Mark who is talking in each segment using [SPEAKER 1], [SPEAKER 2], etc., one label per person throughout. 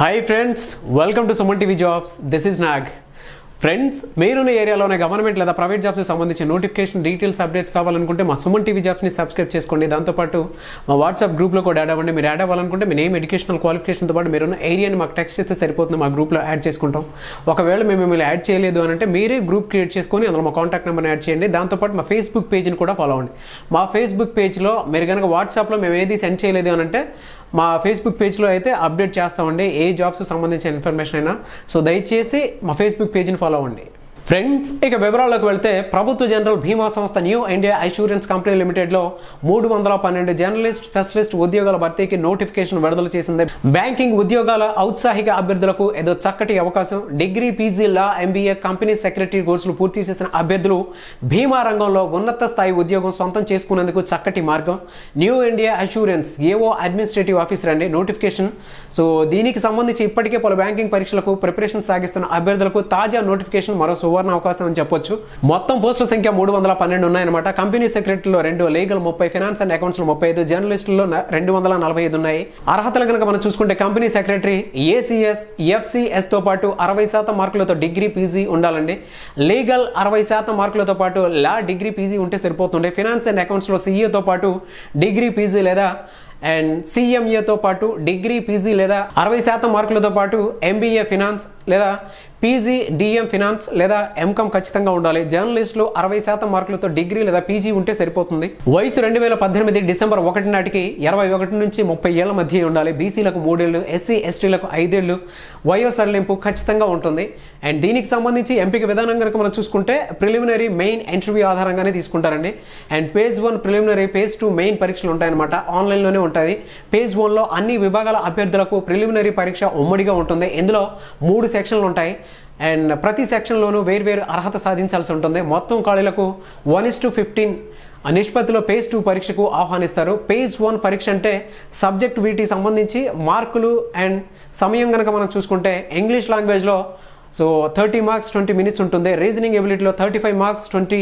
[SPEAKER 1] Hi friends welcome to Suman TV jobs this is Nag friends మీరున్న ఏరియాలోనే government లేదా private జాబ్స్కి సంబంధించిన నోటిఫికేషన్ డీటెయిల్స్ అప్డేట్స్ కావాలనుకుంటే మా సుమన్ టీవీ జాబ్స్ని సబ్స్క్రైబ్ చేసుకోండి. దాంతోపాటు మా వాట్సాప్ గ్రూప్లో కూడా యాడ్ అవ్వండి. మీరు యాడ్ అవ్వాలనుకుంటే మీ నేమ్ ఎడ్యుకేషనల్ క్వాలిఫికేషన్తో పాటు మీరున్న ఏరియాని మాకు టెక్స్ట్ చేస్తే సరిపోతుంది. మా గ్రూప్లో యాడ్ చేసుకుంటాం. ఒకవేళ మేము మిమ్మల్ని యాడ్ చేయలేదు అని అంటే మీరే గ్రూప్ క్రియేట్ చేసుకొని అందులో మా కాంటాక్ట్ నెంబర్ని యాడ్ చేయండి. దాంతోపాటు మా ఫేస్బుక్ పేజ్ని కూడా ఫాలో అవ్వండి. మా ఫేస్బుక్ పేజ్లో మీరు కనుక వాట్సాప్లో మేము ఏది సెండ్ చేయలేదు అని అంటే మా ఫేస్బుక్ పేజ్లో అయితే అప్డేట్ చేస్తామండి. ఏ జాబ్స్ సంబంధించిన ఇన్ఫర్మేషన్ అయినా. సో దయచేసి మా ఫేస్బుక్ పేజ్ని ఫాలో అవ్వండి. ఫ్రెండ్స్ ఇక వివరాల్లోకి వెళ్తే ప్రభుత్వ జనరల్ బీమా సంస్థ న్యూ ఇండియా ఇన్సూరెన్స్ కంపెనీ లిమిటెడ్లో మూడు వందల పన్నెండు జర్నలిస్ట్ స్పెషలిస్ట్ ఉద్యోగాల భర్తీకి నోటిఫికేషన్ విడుదల చేసింది. బ్యాంకింగ్ ఉద్యోగాల ఔత్సాహిక అభ్యర్థులకు ఏదో చక్కటి అవకాశం. Degree PG law MBA company secretary కోర్సులు పూర్తి చేసిన అభ్యర్థులు బీమా రంగంలో ఉన్నత స్థాయి ఉద్యోగం సొంతం చేసుకునేందుకు చక్కటి మార్గం. New India Assurance AO administrative officer అండి నోటిఫికేషన్. సో దీనికి సంబంధించి ఇప్పటికే పలు బ్యాంకింగ్ పరీక్షలకు ప్రిపరేషన్ సాగిస్తున్న అభ్యర్థులకు తాజా నోటిఫికేషన్ మరో సువర్ణ అవకాశం అని చెప్పొచ్చు. మొత్తం పోస్టుల సంఖ్య మూడు వందల పన్నెండు ఉన్నాయన్నమాట. కంపెనీ సెక్రటరీలో రెండు లీగల్ ముప్పై ఫైనాన్స్ అండ్ అకౌంట్స్ ముప్పై ఐదు జర్నలిస్టుల్లో రెండు వందల నలభై ఐదు ఉన్నాయి. అర్హతలు కనుక మనం చూసుకుంటే కంపెనీ సెక్రటరీ ఏసీఎస్ ఎఫ్సిఎస్తో పాటు అరవై శాతం మార్కులతో డిగ్రీ పీజీ ఉండాలండి. లీగల్ అరవై శాతం మార్కులతో పాటు లా డిగ్రీ పీజీ ఉంటే సరిపోతుండే. ఫినాన్స్ అండ్ అకౌంట్స్లో సీఏతో పాటు డిగ్రీ పీజీ లేదా అండ్ సిఎంఏతో పాటు డిగ్రీ పీజీ లేదా అరవై శాతం మార్కులతో పాటు ఎంబీఏ ఫినాన్స్ లేదా పీజీ డిఎం ఫినాన్స్ లేదా ఎంకామ్ ఖచ్చితంగా ఉండాలి. జర్నలిస్టులు అరవై శాతం మార్కులతో డిగ్రీ లేదా పీజీ ఉంటే సరిపోతుంది. వయసు రెండు వేల పద్దెనిమిది డిసెంబర్ ఒకటి నాటికి ఇరవై ఒకటి నుంచి ముప్పై ఏళ్ళ మధ్య ఉండాలి. బీసీలకు మూడేళ్ళు ఎస్సీ ఎస్టీలకు ఐదేళ్ళు వయో సడలింపు ఖచ్చితంగా ఉంటుంది. అండ్ దీనికి సంబంధించి ఎంపిక విధానం కనుక మనం చూసుకుంటే ప్రిలిమినరీ మెయిన్ ఇంటర్వ్యూ ఆధారంగానే తీసుకుంటారండి. And phase one preliminary phase two main పరీక్షలు ఉంటాయన్నమాట. ఆన్లైన్లోనే ఉంటుంది పేజ్ వన్లో అన్ని విభాగాల అభ్యర్థులకు ప్రిలిమినరీ పరీక్ష ఉమ్మడిగా ఉంటుంది. ఇందులో మూడు సెక్షన్లు ఉంటాయి. అండ్ ప్రతి సెక్షన్లోనూ వేర్వేరు అర్హత సాధించాల్సి ఉంటుంది. మొత్తం ఖాళీలకు వన్ ఇస్ టు ఫిఫ్టీన్ నిష్పత్తిలో పేజ్ టూ పరీక్షకు ఆహ్వానిస్తారు. పేజ్ వన్ పరీక్ష అంటే సబ్జెక్ట్ వీటికి సంబంధించి మార్కులు అండ్ సమయం కనుక మనం చూసుకుంటే ఇంగ్లీష్ లాంగ్వేజ్లో so thirty marks twenty minutes ఉంటుంది. Reasoning ఎబిలిటీలో thirty five marks twenty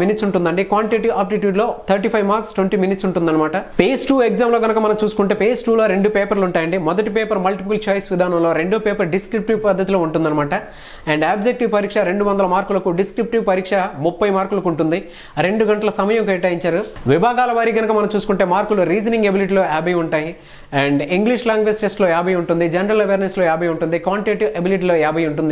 [SPEAKER 1] minutes ఉంటుందండి. Quantity ఆప్టిట్యూడ్లో thirty five marks twenty minutes ఉంటుందన్నమాట పేజ్ టూ ఎగ్జామ్లో కనుక మనం చూసుకుంటే పేజ్ టూలో రెండు పేపర్లు ఉంటాయండి. మొదటి పేపర్ మల్టిపుల్ చాయిస్ విధానంలో రెండో పేపర్ డిస్క్రిప్టివ్ పద్ధతిలో ఉంటుందన్నమాట. అండ్ ఆబ్జెక్టివ్ పరీక్ష రెండు వందల మార్కులకు డిస్క్రిప్టివ్ పరీక్ష ముప్పై మార్కులకు ఉంటుంది. రెండు గంటల సమయం కేటాయించారు. విభాగాల వారి కనుక మనం చూసుకుంటే మార్కులు రీజనింగ్ ఎబిలిటీలో యాభై ఉంటాయి. అండ్ ఇంగ్లీష్ లాంగ్వేజ్ టెస్ట్లో యాభై ఉంటుంది. జనరల్ అవేర్నెస్లో యాభై ఉంటుంది. క్వాంటిటేటివ్ ఎబిలిటీలో యాభై ఉంటుంది.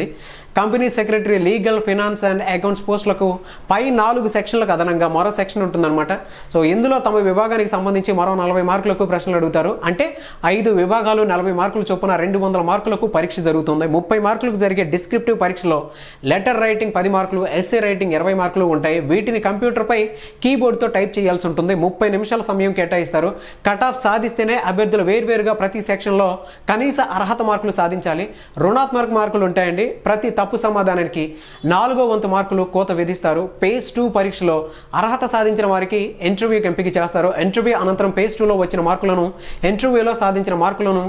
[SPEAKER 1] Company secretary legal finance and accounts పోస్టులకు పై నాలుగు సెక్షన్లకు అదనంగా మరో సెక్షన్ ఉంటుందన్నమాట. సో ఇందులో తమ విభాగానికి సంబంధించి మరో నలభై మార్కులకు ప్రశ్నలు అడుగుతారు. అంటే ఐదు విభాగాలు నలభై మార్కులు చొప్పున రెండు వందల మార్కులకు పరీక్ష జరుగుతుంది. ముప్పై మార్కులకు జరిగే డిస్క్రిప్టివ్ పరీక్షలో లెటర్ రైటింగ్ పది మార్కులు ఎస్ఏ రైటింగ్ ఇరవై మార్కులు ఉంటాయి. వీటిని కంప్యూటర్పై కీబోర్డ్తో టైప్ చేయాల్సి ఉంటుంది. ముప్పై నిమిషాల సమయం కేటాయిస్తారు. కట్ ఆఫ్ సాధిస్తేనే అభ్యర్థులు వేర్వేరుగా ప్రతి సెక్షన్లో కనీస అర్హత మార్కులు సాధించాలి. రుణాత్మక మార్కులు ఉంటాయండి. ప్రతి తప్పు సమాధానానికి నాలుగో వంతు మార్కులు కోత విధిస్తారు. పేజ్ టూ పరీక్షలో అర్హత సాధించిన వారికి ఇంటర్వ్యూకి ఎంపిక చేస్తారు. ఇంటర్వ్యూ అనంతరం పేజ్ టూలో వచ్చిన మార్కులను ఇంటర్వ్యూలో సాధించిన మార్కులను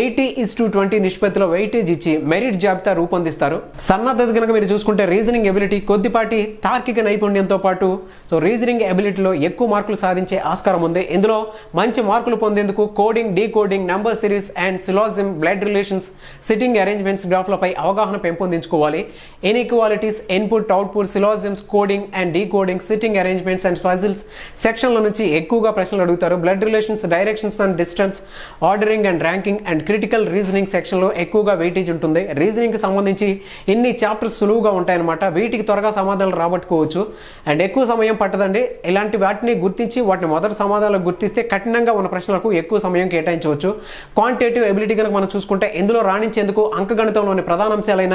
[SPEAKER 1] ఎయిటీ ఇస్ టు ట్వంటీ నిష్పత్తిలో వెయిటేజ్ ఇచ్చి మెరిట్ జాబితా రూపొందిస్తారు. సన్నద్ధత కనుక మీరు చూసుకుంటే రీజనింగ్ ఎబిలిటీ కొద్దిపాటి తార్కిక నైపుణ్యంతో పాటు సో రీజనింగ్ ఎబిలిటీలో ఎక్కువ మార్కులు సాధించే ఆస్కారం ఉంది. ఇందులో మంచి మార్కులు పొందేందుకు coding decoding number series and syllogism blood relations sitting arrangements గ్రాఫ్లపై అవగాహన పెంపొందించుకోవాలి. Inequalities input output syllogisms coding and decoding sitting arrangements and puzzles సెక్షన్ల నుంచి ఎక్కువగా ప్రశ్నలు అడుగుతారు. Blood relations directions and distance ordering and ranking and critical reasoning సెక్షన్లో ఎక్కువగా weightage ఉంటుంది. రీజనింగ్కి సంబంధించి ఇన్ని చాప్టర్స్ సులువుగా ఉంటాయన్నమాట. వీటికి త్వరగా సమాధానాలు రాబట్టుకోవచ్చు. అండ్ ఎక్కువ సమయం పట్టదండి. ఇలాంటి వాటిని గుర్తించి వాటిని మొదటి సమాధానాలు గుర్తిస్తే కఠినంగా ఉన్న ప్రశ్నలకు ఎక్కువ సమయం కేటాయించవచ్చు. క్వాంటిటేటివ్ ఎబిలిటీ కనుక మనం చూసుకుంటే ఇందులో రాణించేందుకు అంకగణితంలోని ప్రధాన అంశాలైన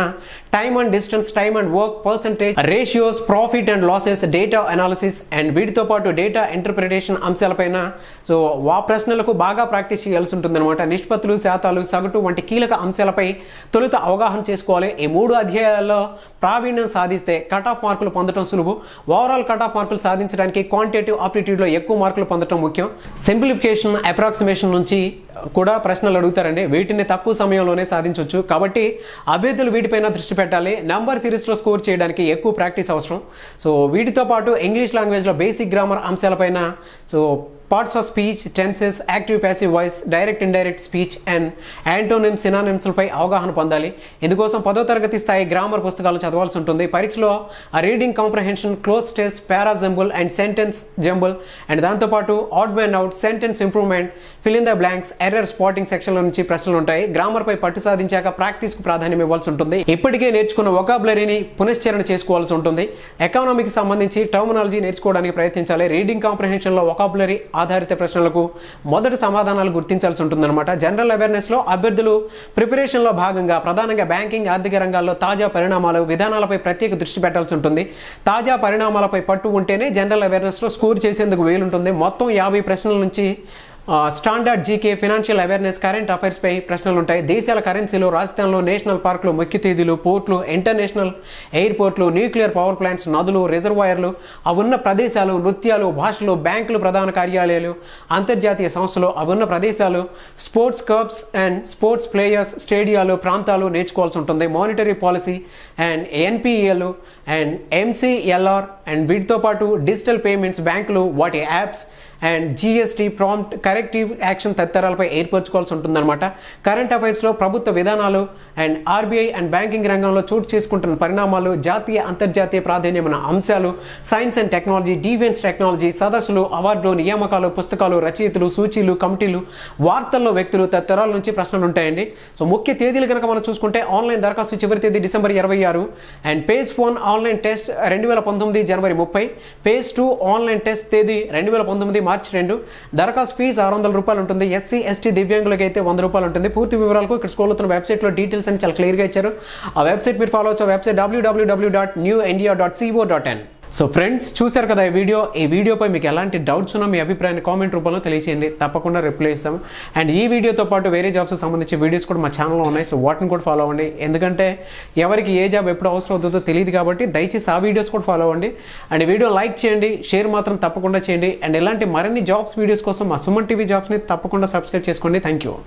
[SPEAKER 1] time and distance time and work percentage ratios profit and losses data analysis and వీటితో పాటు డేటా ఇంటర్ప్రిటేషన్ అంశాలపైన. సో ఆ ప్రశ్నలకు బాగా ప్రాక్టీస్ చేయాల్సి ఉంటుంది అనమాట నిష్పత్తులు శాతాలు సగటు వంటి కీలక అంశాలపై తొలుత అవగాహన చేసుకోవాలి. ఈ మూడు అధ్యాయాల్లో ప్రావీణ్యం సాధిస్తే కట్ ఆఫ్ మార్కులు పొందడం సులువు. ఓవరాల్ కట్ ఆఫ్ మార్కులు సాధించడానికి క్వాంటిటేటివ్ ఆప్టిట్యూడ్లో ఎక్కువ మార్కులు పొందడం ముఖ్యం. సింప్లిఫికేషన్ అప్రాక్సిమేషన్ నుంచి కూడా ప్రశ్నలు అడుగుతారండి. వీటిని తక్కువ సమయంలోనే సాధించవచ్చు కాబట్టి అభ్యర్థులు వీటిపైన దృష్టి పెట్టాలి. నంబర్ సిరీస్లో స్కోర్ చేయడానికి ఎక్కువ ప్రాక్టీస్ అవసరం. సో వీటితో పాటు ఇంగ్లీష్ లాంగ్వేజ్లో బేసిక్ గ్రామర్ అంశాలపైన so parts of speech tenses active passive voice direct indirect speech and antonyms సినానిమ్స్లపై అవగాహన పొందాలి. ఇందుకోసం పదో తరగతి స్థాయి గ్రామర్ పుస్తకాలు చదవాల్సి ఉంటుంది. పరీక్షలో ఆ reading comprehension cloze test parajumble and sentence jumble. And దాంతోపాటు odd man out sentence improvement fill in the blanks error spotting సెక్షన్ల నుంచి ప్రశ్నలు ఉంటాయి. గ్రామర్ పై పట్టు సాధించాక ప్రాక్టీస్కు ప్రాధాన్యం ఇవ్వాల్సి ఉంటుంది. ఇప్పటికే నేర్చుకున్న వొకాబులరీని పునశ్చరణ చేసుకోవాల్సి ఉంటుంది. ఎకానమీకి సంబంధించి టర్మినాలజీ నేర్చుకోవడానికి ప్రయత్నించాలి. రీడింగ్ కాంప్రహెన్షన్లో వొకాబులరీ ఆధారిత ప్రశ్నలకు మొదటి సమాధానాలు గుర్తించాల్సి ఉంటుందన్నమాట. జనరల్ అవేర్నెస్లో అభ్యర్థులు ప్రిపరేషన్లో భాగంగా ప్రధానంగా బ్యాంకింగ్ ఆర్థిక రంగాల్లో తాజా పరిణామాలు విధానాలపై ప్రత్యేక దృష్టి పెట్టాల్సి ఉంటుంది. తాజా పరిణామాలపై పట్టు ఉంటేనే జనరల్ అవేర్నెస్లో స్కోర్ చేసేందుకు వీలుంటుంది. మొత్తం యాభై ప్రశ్నల నుంచి standard GK financial awareness current అఫైర్స్పై ప్రశ్నలు ఉంటాయి దేశాల కరెన్సీలు రాజధానిలో నేషనల్ పార్కులు ముఖ్య తేదీలు పోర్ట్లు ఇంటర్నేషనల్ ఎయిర్పోర్ట్లు న్యూక్లియర్ పవర్ ప్లాంట్స్ నదులు రిజర్వాయర్లు అవి ఉన్న ప్రదేశాలు నృత్యాలు భాషలు బ్యాంకులు ప్రధాన కార్యాలయాలు అంతర్జాతీయ సంస్థలు అవి ఉన్న ప్రదేశాలు sports clubs and sports players స్టేడియాలు ప్రాంతాలు నేర్చుకోవాల్సి ఉంటుంది. మానిటరీ పాలసీ అండ్ ఎన్పిఏలు అండ్ ఎంసీఎల్ఆర్ అండ్ వీటితో పాటు డిజిటల్ పేమెంట్స్ బ్యాంకులు వాటి apps and GST prompt corrective action తదితరాలపై ఏర్పరచుకోవాల్సి ఉంటుందన్నమాట. కరెంట్ అఫైర్స్లో ప్రభుత్వ విధానాలు అండ్ ఆర్బీఐ అండ్ బ్యాంకింగ్ రంగంలో చోటు చేసుకుంటున్న పరిణామాలు జాతీయ అంతర్జాతీయ ప్రాధాన్యమైన అంశాలు science and technology defence technology సదస్సులు అవార్డులు నియామకాలు పుస్తకాలు రచయితలు సూచీలు కమిటీలు వార్తల్లో వ్యక్తులు తదితరాల నుంచి ప్రశ్నలు ఉంటాయండి. సో ముఖ్య తేదీలు కనుక మనం చూసుకుంటే ఆన్లైన్ దరఖాస్తు చివరి తేదీ డిసెంబర్ ఇరవై ఆరు and phase one online test రెండు వేల పంతొమ్మిది జనవరి ముప్పై పేజ్ టూ ఆన్లైన్ టెస్ట్ తేదీ రెండు వేల పంతొమ్మిది మార్చి రెండు దరఖాస్తు ఫీజు ఆరు వందల రూపాయలు ఉంటుంది. ఎస్సీ ఎస్టీ దివ్యాంగులకి అయితే వంద రూపాయలు ఉంటుంది. పూర్తి వివరాలకు ఇక్కడ స్కూల్ అవుతున్న వెబ్సైట్లో డీటెయిల్స్ అని చాలా క్లియర్గా ఇచ్చారు. ఆ వెబ్సైట్ మీరు ఫాలో అవచ్చు website WWW dot New India dot CO dot in so friends చూశారు కదా ఈ వీడియో. ఈ వీడియోపై మీకు ఎలాంటి డౌట్స్ ఉన్నా మీ అభిప్రాయాన్ని కామెంట్ రూపంలో తెలియచేయండి. తప్పకుండా రిప్లై ఇస్తాం అండ్ ఈ వీడియోతో పాటు వేరే జాబ్స్ సంబంధించి వీడియోస్ కూడా మా ఛానల్లో ఉన్నాయి. సో వాటిని కూడా ఫాలో అవ్వండి. ఎందుకంటే ఎవరికి ఏ జాబ్ ఎప్పుడు అవసరం అవుతుందో తెలియదు కాబట్టి దయచేసి ఆ వీడియోస్ కూడా ఫాలో అవ్వండి. అండ్ వీడియో లైక్ చేయండి. షేర్ మాత్రం తప్పకుండా చేయండి. అండ్ ఇలాంటి మరిన్ని జాబ్స్ వీడియోస్ కోసం మా సుమన్ టీవీ జాబ్స్ని తప్పకుండా సబ్స్క్రైబ్ చేసుకోండి. Thank you